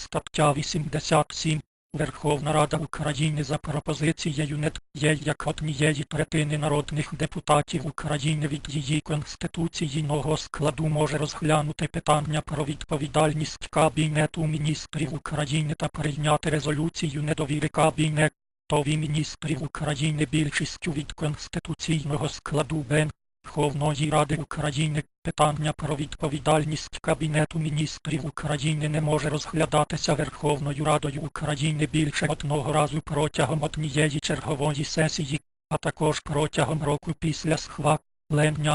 Стаття 87. Верховна Рада України за пропозицією НЕТ є як однієї третини народних депутатів України від її конституційного складу може розглянути питання про відповідальність Кабінету міністрів України та прийняти резолюцію недовіри Кабінетові міністрів України більшістю від конституційного складу БЕН Верховної Ради України питання про відповідальність Кабінету міністрів України не може розглядатися Верховною Радою України більше одного разу протягом однієї чергової сесії, а також протягом року після схвалення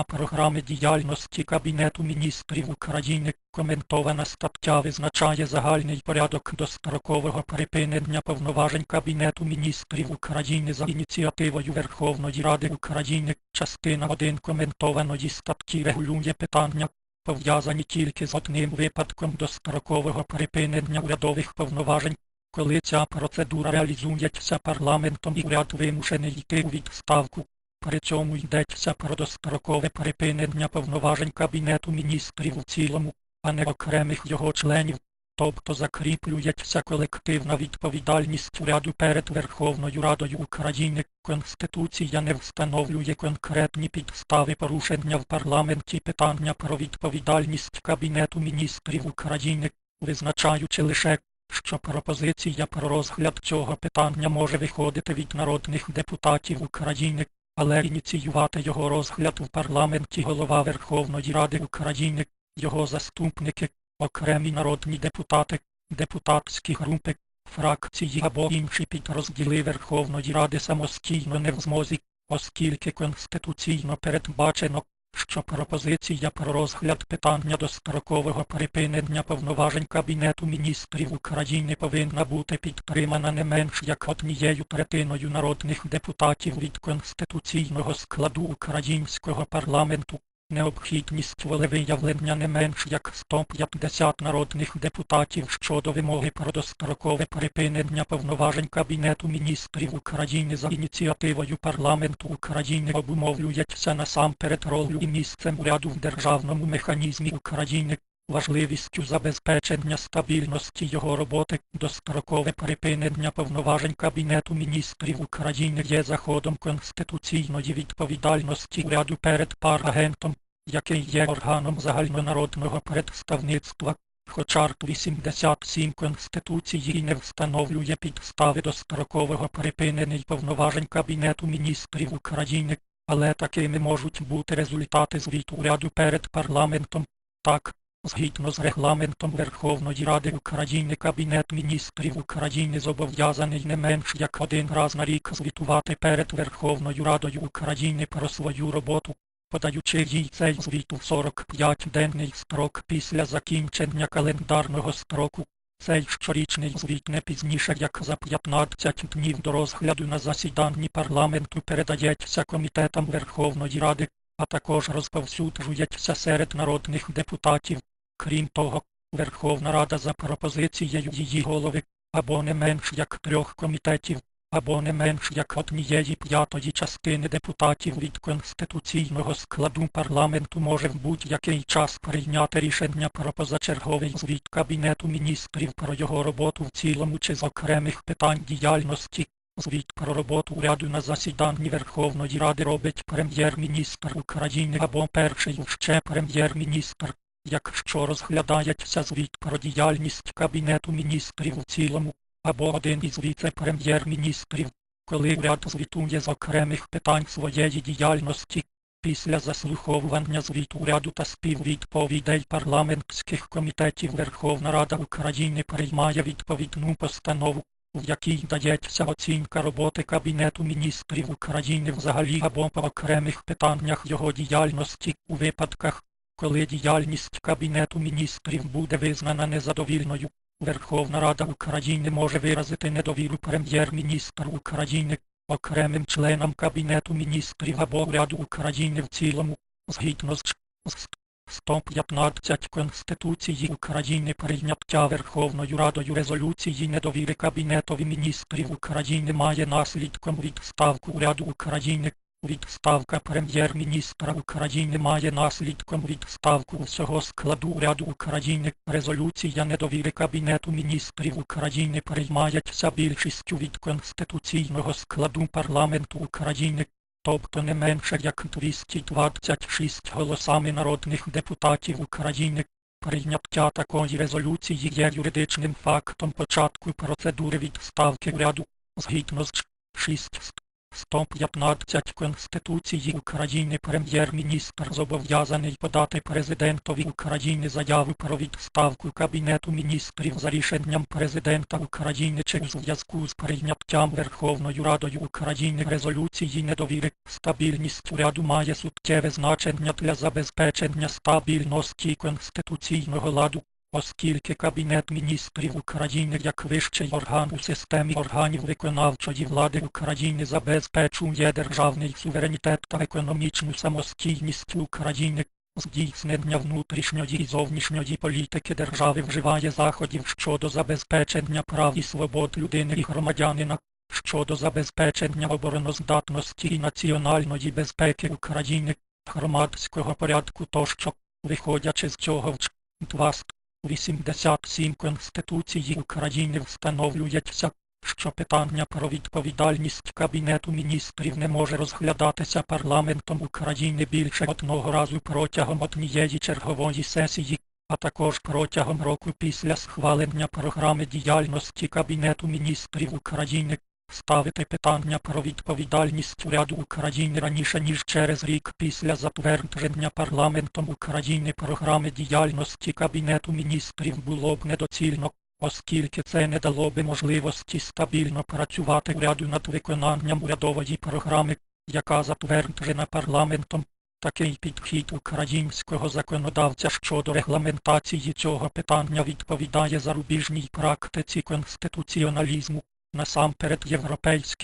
програми діяльності Кабінету міністрів України. Коментована стаття визначає загальний порядок дострокового припинення повноважень Кабінету міністрів України за ініціативою Верховної Ради України. Частина 1 коментованої статті регулює питання, пов'язані тільки з одним випадком дострокового припинення урядових повноважень. Коли ця процедура реалізується парламентом і уряд вимушений йти у відставку, при цьому йдеться про дострокове припинення повноважень Кабінету міністрів у цілому, а не окремих його членів, тобто закріплюється колективна відповідальність уряду перед Верховною Радою України. Конституція не встановлює конкретні підстави порушення в парламенті питання про відповідальність Кабінету міністрів України, визначаючи лише що пропозиція про розгляд цього питання може виходити від народних депутатів України, але ініціювати його розгляд у парламенті голова Верховної Ради України, його заступники, окремі народні депутати, депутатські групи, фракції або інші підрозділи Верховної Ради самостійно не в змозі, оскільки конституційно передбачено, що пропозиція про розгляд питання дострокового припинення повноважень Кабінету міністрів України повинна бути підтримана не менш як однією третиною народних депутатів від конституційного складу українського парламенту. Необхідність волевиявлення не менш як 150 народних депутатів щодо вимоги про дострокове припинення повноважень Кабінету міністрів України за ініціативою парламенту України обумовлюється насамперед ролью і місцем уряду в державному механізмі України, важливістю забезпечення стабільності його роботи, дострокове припинення повноважень Кабінету міністрів України є заходом конституційної відповідальності уряду перед парламентом, який є органом загальнонародного представництва. Хоча арт 87 Конституції не встановлює підстави дострокового припинення повноважень Кабінету міністрів України, але такими можуть бути результати звіту уряду перед парламентом. Так, Згідно з регламентом Верховної Ради України Кабінет міністрів України зобов'язаний не менш як один раз на рік звітувати перед Верховною Радою України про свою роботу, подаючи їй цей звіт у 45-денний строк після закінчення календарного строку. Цей щорічний звіт не пізніше як за 15 днів до розгляду на засіданні парламенту передається комітетам Верховної Ради, а також розповсюджується серед народних депутатів. Крім того, Верховна Рада за пропозицією її голови, або не менш як трьох комітетів, або не менш як однієї п'ятої частини депутатів від конституційного складу парламенту може в будь-який час прийняти рішення про позачерговий звіт Кабінету міністрів про його роботу в цілому чи з окремих питань діяльності. Звіт про роботу уряду на засіданні Верховної Ради робить прем'єр-міністр України або перший ще прем'єр-міністр. Якщо розглядається звіт про діяльність Кабінету міністрів у цілому, або один із віце-прем'єр-міністрів, коли уряд звітує з окремих питань своєї діяльності, після заслуховування звіту уряду та співвідповідей парламентських комітетів Верховна Рада України приймає відповідну постанову, в якій дається оцінка роботи Кабінету міністрів України взагалі або по окремих питаннях його діяльності у випадках, коли діяльність Кабінету міністрів буде визнана незадовільною, Верховна Рада України може виразити недовіру прем'єр-міністру України, окремим членам Кабінету міністрів або уряду України в цілому, згідно з 115 Конституції України прийняття Верховною Радою резолюції недовіри Кабінетові міністрів України має наслідком відставку уряду України. Відставка прем'єр-міністра України має наслідком відставку всього складу уряду України. Резолюція недовіри Кабінету міністрів України приймається більшістю від конституційного складу парламенту України, тобто не менше як 226 голосами народних депутатів України. Прийняття такої резолюції є юридичним фактом початку процедури відставки уряду згідно з 6 115 Конституції України прем'єр-міністр зобов'язаний подати президентові України заяву про відставку Кабінету міністрів за рішенням президента України чи у зв'язку з прийняттям Верховною Радою України резолюції недовіри. Стабільність уряду має суттєве значення для забезпечення стабільності конституційного ладу. Оскільки Кабінет міністрів України як вищий орган у системі органів виконавчої влади України забезпечує державний суверенітет та економічну самостійність України, здійснення внутрішньої і зовнішньої політики держави вживає заходів щодо забезпечення прав і свобод людини і громадянина, щодо забезпечення обороноздатності і національної безпеки України, громадського порядку тощо, виходячи з цього в 2 87 Конституції України встановлюється, що питання про відповідальність Кабінету міністрів не може розглядатися парламентом України більше одного разу протягом однієї чергової сесії, а також протягом року після схвалення програми діяльності Кабінету міністрів України. Ставити питання про відповідальність уряду України раніше ніж через рік після затвердження парламентом України програми діяльності Кабінету міністрів було б недоцільно, оскільки це не дало би можливості стабільно працювати уряду над виконанням урядової програми, яка затверджена парламентом. Такий підхід українського законодавця щодо регламентації цього питання відповідає зарубіжній практиці конституціоналізму насамперед європейській